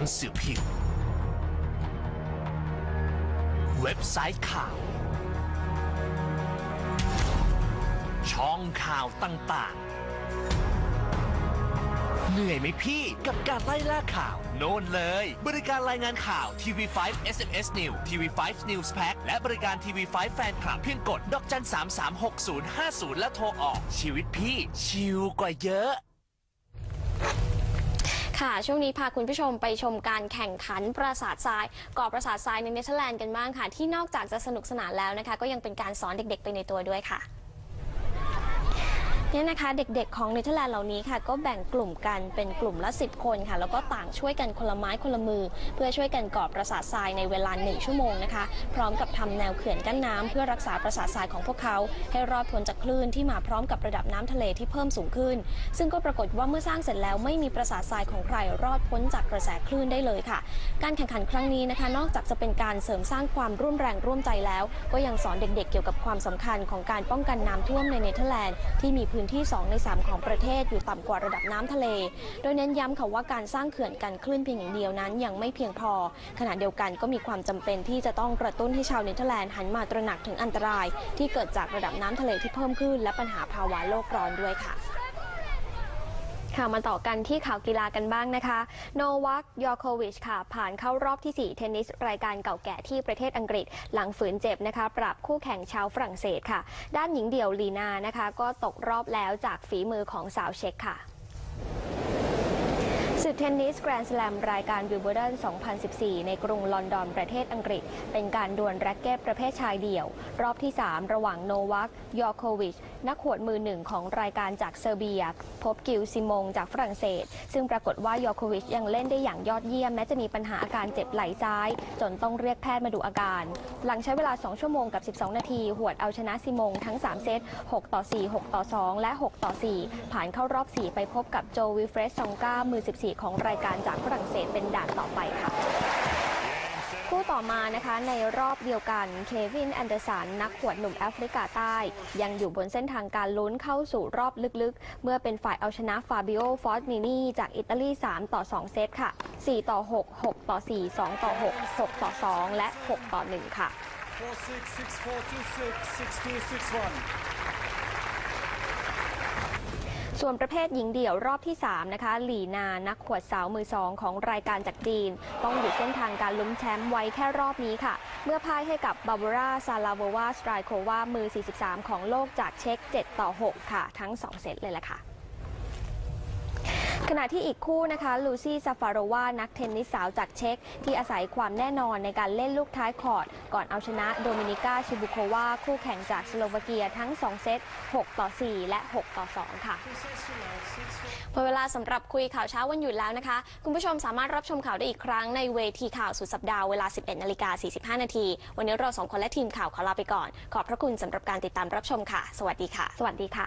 นังสือพิมพ์เว็บไซต์ข่าว ช่องข่าวต่างๆ เหนื่อยไหมพี่กับการไล่ล่าข่าว โน่นเลย บริการรายงานข่าว TV5 SMS News TV5 News Pack และบริการ TV5 แฟนคลับเพียงกด ดอกจัน 336050 และโทรออก ชีวิตพี่ชิลกว่าเยอะ ค่ะ ช่วงนี้พาคุณผู้ชมไปชมการแข่งขันปราสาททรายก่อปราสาททรายในเนเธอร์แลนด์กันบ้างค่ะ ที่นอกจากจะสนุกสนานแล้วนะคะ ก็ยังเป็นการสอนเด็กๆ ไปในตัวด้วยค่ะ เนี่ยนะคะเด็กๆของเนเธอร์แลนด์เหล่านี้ค่ะ ก็แบ่งกลุ่มกันเป็นกลุ่มละ 10 คนค่ะ แล้วก็ต่างช่วยกันคนละไม้คนละมือ เพื่อช่วยกันก่อปราสาททรายในเวลา 1 ชั่วโมงนะคะ พร้อมกับทำแนวเขื่อนกั้นน้ำเพื่อรักษาปราสาททรายของพวกเขา ให้รอดพ้นจากคลื่นที่มาพร้อมกับระดับน้ำทะเลที่เพิ่มสูงขึ้น ซึ่งก็ปรากฏว่าเมื่อสร้างเสร็จแล้วไม่มีปราสาททรายของใครรอดพ้นจากกระแสคลื่นได้เลยค่ะ การแข่งขันครั้งนี้นะคะ นอกจากจะเป็นการเสริมสร้างความร่วมแรงร่วมใจแล้ว ก็ยังสอนเด็กๆ เกี่ยวกับความสำคัญของการป้องกันน้ำท่วมในเนเธอร์แลนด์ที่มีพื้นที่ 2 ใน 3 ของประเทศอยู่ต่ำกว่าระดับน้ำทะเล โดยเน้นย้ำค่ะว่าการสร้างเขื่อนกันคลื่นเพียงอย่างเดียวนั้นยังไม่เพียงพอ ขณะเดียวกันก็มีความจำเป็นที่จะต้องกระตุ้นให้ชาวเนเธอร์แลนด์หันมาตระหนักถึงอันตราย ที่เกิดจากระดับน้ำทะเลที่เพิ่มขึ้น และปัญหาภาวะโลกร้อนด้วยค่ะ ค่ะมาต่อกันที่ข่าวกีฬากันบ้างนะคะ โนวัคยอโควิชค่ะ ผ่านเข้ารอบที่ 4 เทนนิส รายการเก่าแก่ที่ประเทศอังกฤษ หลังฝืนเจ็บนะคะ ปรับคู่แข่งชาวฝรั่งเศสค่ะ ด้านหญิงเดี่ยวลีนานะคะ ก็ตกรอบแล้วจากฝีมือของสาวเช็กค่ะ ศึกเทนนิสแกรนด์สแลมรายการวิวเบ d ด n 2014 ในกรุงลอนดอนประเทศอังกฤษ เป็นการดวลแร็กเก็ตประเภทชายเดี่ยว รอบที่ 3 ระหว่างโนวัคยอโควิช นักขวดมือหนึ่งของรายการจากเซอร์เบีย พบกิลซิมงจากฝรั่งเศส ซึ่งปรากฏว่ายอโควิชยังเล่นได้อย่างยอดเยี่ยม แม้จะมีปัญหาอาการเจ็บไหล่ซ้าย จนต้องเรียกแพทย์มาดูอาการ หลังใช้เวลา 2 ชั่วโมงกับ 12 นาที หวดเอาชนะซิมงทั้ง 3 เซต 6 ต่อ 4 6 ต่อ 2 และ 6 ต่อ 4 ผ่านเข้ารอบ 4 ไปพบกับโจวิเฟรสซองกามือ 14ของรายการจากฝรั่งเศสเป็นด่านต่อไปค่ะคู่ต่อมานะคะในรอบเดียวกันเควินแอนเดอร์สันนักขวดหนุ่มแอฟริกาใต้ ยังอยู่บนเส้นทางการลุ้นเข้าสู่รอบลึกๆ เมื่อเป็นฝ่ายเอาชนะฟาบิโอฟอสนินีจากอิตาลี 3 ต่อ 2 เซตค่ะ 4 ต่อ 6 6 ต่อ 4 2 ต่อ 6 6 ต่อ 2 และ 6 ต่อ 1 ค่ะ 4-6, 6-4, 6-4, 2-6, 6-2, 6-1. ส่วนประเภทหญิงเดี่ยวรอบที่ 3 นะคะ หลีนา นักขวดสาวมือสองของรายการจากจีน ต้องหยุดเส้นทางการลุ้มแชมป์ไว้แค่รอบนี้ค่ะ เมื่อพ่ายให้กับบาบาร่า ซาลาโววา สไตรโควา มือ 43 ของโลกจากเช็ก 7 ต่อ 6 ค่ะ ทั้ง 2 เซตเลยล่ะค่ะ ขณะที่อีกคู่นะคะลูซี่ซาฟารวานักเทนนิสสาวจากเช็กที่อาศัยความแน่นอนในการเล่นลูกท้ายคอร์ด ก่อนเอาชนะโดมินิก้าชิบุโควาคู่แข่งจากสโลวาเกียทั้ง 2 เซต 6 ต่อ 4 และ 6 ต่อ 2 ค่ะหมดเวลาสำหรับคุยข่าวเช้าวันหยุดแล้วนะคะ คุณผู้ชมสามารถรับชมข่าวได้อีกครั้งในเวทีข่าวสุดสัปดาห์เวลา 11นาฬิกา45 นาที วันนี้เราสองคนและทีมข่าวขอลาไปก่อน ขอบพระคุณสำหรับการติดตามรับชมค่ะ สวัสดีค่ะ สวัสดีค่ะ